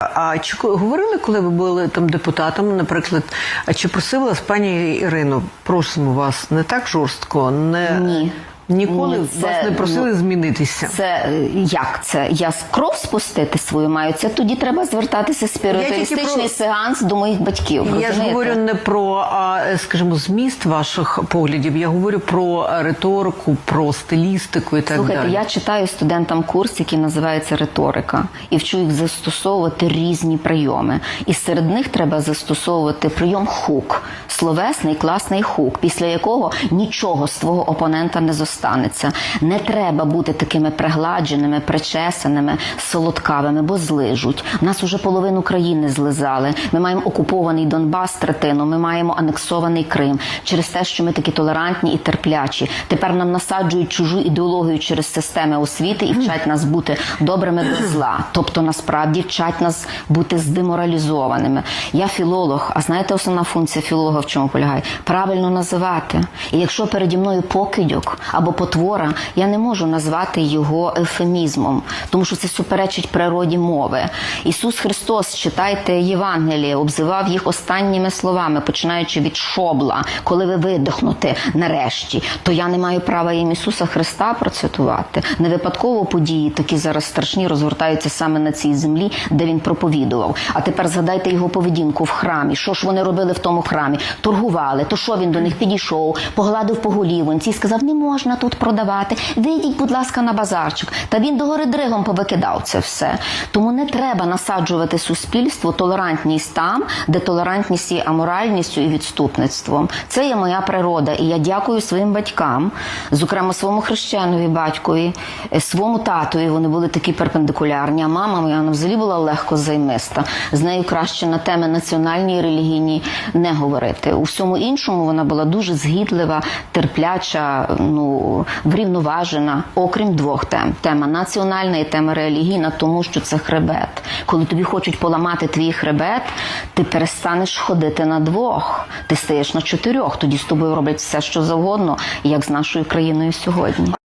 А чи говорили, коли ви були там депутатом, наприклад, а чи просила вас пані Ірину? просимо вас не так жорстко, не Ні. Ніколи Ні, це, вас не просили ну, змінитися. Це як це? Я кров спустити свою маю. Це тоді треба звертатися спіритуалістичний про- сеанс до моїх батьків. Я ж говорю не про, а, скажімо, зміст ваших поглядів. Я говорю про риторику, про стилістику і так Слухайте, далі. я читаю студентам курс, який називається риторика, і вчу їх застосовувати різні прийоми. І серед них треба застосовувати прийом хук, словесний класний хук, після якого нічого з твого опонента не зостанеться. Не треба бути такими пригладженими, причесаними, солодкавими, бо злижуть. Нас уже половину країни злизали. Ми маємо окупований Донбас третину, ми маємо анексований Крим через те, що ми такі толерантні і терплячі. Тепер нам насаджують чужу ідеологію через системи освіти і вчать нас бути добрими до зла. Тобто, насправді вчать нас бути здеморалізованими. Я філолог, а знаєте, основна функція філолога в чому полягає? Правильно називати. І якщо переді мною покидьок або потвора, я не можу назвати його ефемізмом, тому що це суперечить природі мови. Ісус Христос, читайте Євангеліє, обзивав їх останніми словами, починаючи від шобла, коли ви видихнете нарешті, то я не маю права їм Ісуса Христа процитувати. Не випадково події такі зараз страшні розгортаються саме на цій землі, де він проповідував. А тепер згадайте його поведінку в храмі. Що ж вони робили в тому храмі? Торгували. То що він до них підійшов, погладив по голівонці і сказав: не можна тут продавати. Вийдіть, будь ласка, на базарчик. Та він догори дригом повикидав це все. Тому не треба насаджувати суспільство толерантність там, де толерантність є аморальністю і відступництвом. Це є моя природа, і я дякую своїм батькам, зокрема своєму хрещенові батькові, е, своєму татові. Вони були такі перпендикулярні. А мама моя вона взагалі була легко займиста. З нею краще на теми національні і релігійні не говорити. У всьому іншому вона була дуже згідлива, терпляча, ну врівноважена, окрім двох тем: тема національна і тема релігійна, тому що це хребет. Коли тобі хочуть поламати твій хребет, ти перестанеш ходити на двох, ти стаєш на чотирьох. Тоді з тобою роблять все, що завгодно, як з нашою країною сьогодні.